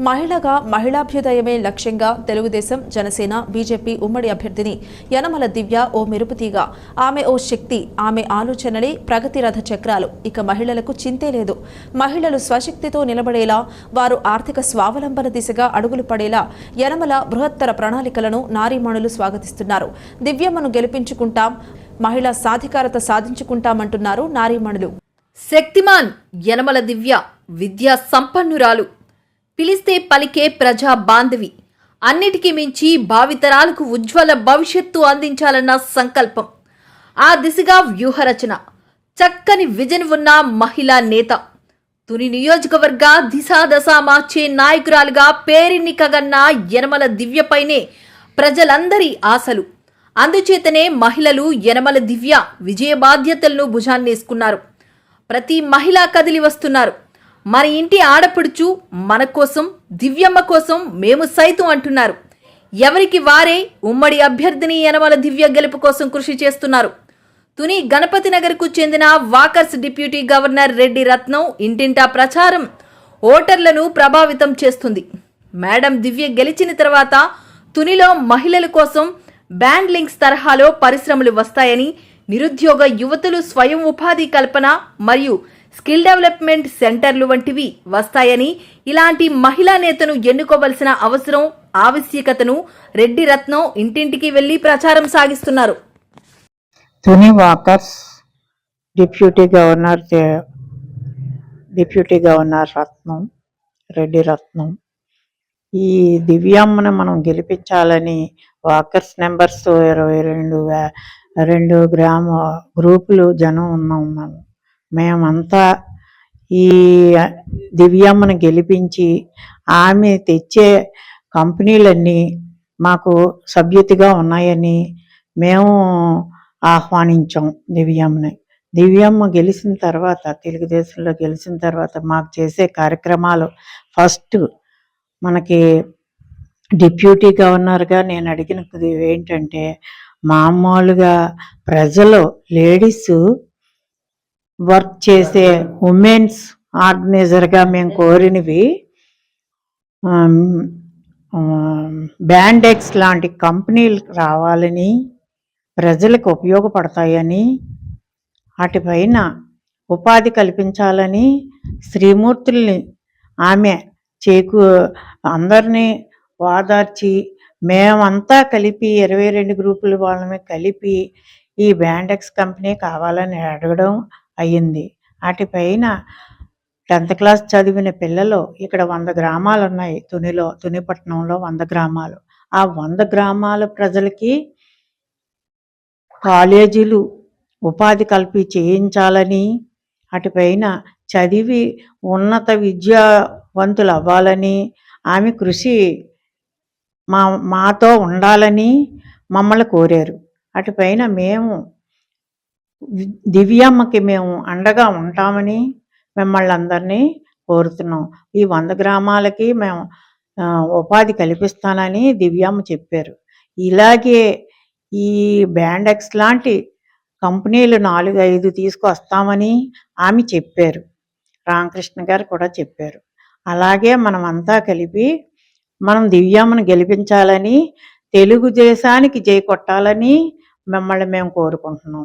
మహిళగా మహిళాభ్యుదయమే లక్ష్యంగా తెలుగుదేశం జనసేన బీజేపీ ఉమ్మడి అభ్యర్థిని యనమల దివ్య ఓ మెరుపుతీగా. ఆమె ఓ శక్తి ఆమె ఆలోచనలే ప్రగతి రథ చక్రాలు. ఇక మహిళలకు చింతే లేదు. మహిళలు స్వశక్తితో నిలబడేలా వారు ఆర్థిక స్వావలంబన దిశగా అడుగులు పడేలా యనమల బృహత్తర ప్రణాళికలను నారీమణులు స్వాగతిస్తున్నారు. దివ్యమ్మను గెలిపించుకుంటాం మహిళా సాధికారత సాధించుకుంటామంటున్నారు నారీమణులు. శక్తిమాన్ యనమల దివ్య విద్యా సంపన్నురాలు. పిలిస్తే పలికే ప్రజా బాంధవి. అన్నిటికీ మించి భావితరాలకు ఉజ్వల భవిష్యత్తు అందించాలన్న సంకల్పం. ఆ దిశగా వ్యూహరచన. చక్కని విజన్ ఉన్న మహిళా నేత. తుని నియోజకవర్గ దిశాదశ మార్చే నాయకురాలుగా పేరెన్నికగన్న యనమల దివ్యపైనే ప్రజలందరి ఆశలు. అందుచేతనే మహిళలు యనమల దివ్య విజయ బాధ్యతలను భుజాన్నేసుకున్నారు. ప్రతి మహిళ కదిలి వస్తున్నారు. మన ఇంటి ఆడపడుచు మన కోసం దివ్యమ్మ కోసం మేము సైతం అంటున్నారు. ఎవరికి వారే ఉమ్మడి అభ్యర్థిని యనమల దివ్య గెలుపు కోసం కృషి చేస్తున్నారు. తుని గణపతి నగర్కు చెందిన walkers deputy governor Reddy Ratnam ఇంటింటా ప్రచారం ఓటర్లను ప్రభావితం చేస్తుంది. మేడం దివ్య గెలిచిన తర్వాత తునిలో మహిళల కోసం బ్యాండ్ లింక్స్ తరహాలో పరిశ్రమలు వస్తాయని నిరుద్యోగ యువతులు స్వయం ఉపాధి కల్పన మరియు స్కిల్ డెవలప్మెంట్ సెంటర్లు వంటివి వస్తాయని ఇలాంటి మహిళా నేతను ఎన్నుకోవలసిన అవసరం ఆవశ్యకతను రెడ్డి రత్నం ఇంటింటికి వెళ్ళి ప్రచారం సాగిస్తున్నారు. Tuni walkers deputy governor deputy governor Ratnam Reddy Ratnam. ఈ దివ్యమ్మను మనం గెలిపించాలని వాకర్స్ నెంబర్స్ ఇరవై రెండు రెండు గ్రామ గ్రూపులు జనం ఉన్నాం మనం. మేమంతా ఈ దివ్యమ్మను గెలిపించి ఆమె తెచ్చే కంపెనీలన్నీ మాకు సభ్యతగా ఉన్నాయని మేము ఆహ్వానించాం దివ్యమ్మని. దివ్యమ్మ గెలిచిన తర్వాత తెలుగుదేశంలో గెలిచిన తర్వాత మాకు చేసే కార్యక్రమాలు ఫస్ట్ మనకి డిప్యూటీ గవర్నర్గా నేను అడిగినది ఏంటంటే మామూలుగా ప్రజలు లేడీస్ వర్క్ చేసే ఉమెన్స్ ఆర్గనైజర్గా మేము కోరినవి బ్యాండెక్స్ లాంటి కంపెనీలు రావాలని ప్రజలకు ఉపయోగపడతాయని వాటిపైన ఉపాధి కల్పించాలని శ్రీమూర్తుల్ని ఆమె చేకు అందరినీ వాదార్చి మేమంతా కలిపి ఇరవై రెండు గ్రూపుల వాళ్ళని కలిపి ఈ బ్యాండెక్స్ కంపెనీ కావాలని అడగడం అయ్యింది. వాటిపైన టెన్త్ క్లాస్ చదివిన పిల్లలు ఇక్కడ వంద గ్రామాలు ఉన్నాయి తునిలో తునిపట్నంలో వంద గ్రామాలు. ఆ వంద గ్రామాల ప్రజలకి కాలేజీలు ఉపాధి కల్పి చేయించాలని అటుపైన చదివి ఉన్నత విద్యావంతులు అవ్వాలని ఆమె కృషి మా మాతో ఉండాలని మమ్మల్ని కోరారు. అటుపైన మేము దివ్యమ్మకి మేము అండగా ఉంటామని మిమ్మల్ని అందరినీ కోరుతున్నాం. ఈ వంద గ్రామాలకి మేము ఉపాధి కల్పిస్తానని దివ్యమ్మ చెప్పారు. ఇలాగే ఈ బ్యాండెక్స్ లాంటి కంపెనీలు నాలుగు ఐదు తీసుకొస్తామని ఆమె చెప్పారు. రామకృష్ణ గారు కూడా చెప్పారు. అలాగే మనం అంతా కలిపి మనం దివ్యమ్మను గెలిపించాలని తెలుగుదేశానికి జై కొట్టాలని మిమ్మల్ని మేము కోరుకుంటున్నాం.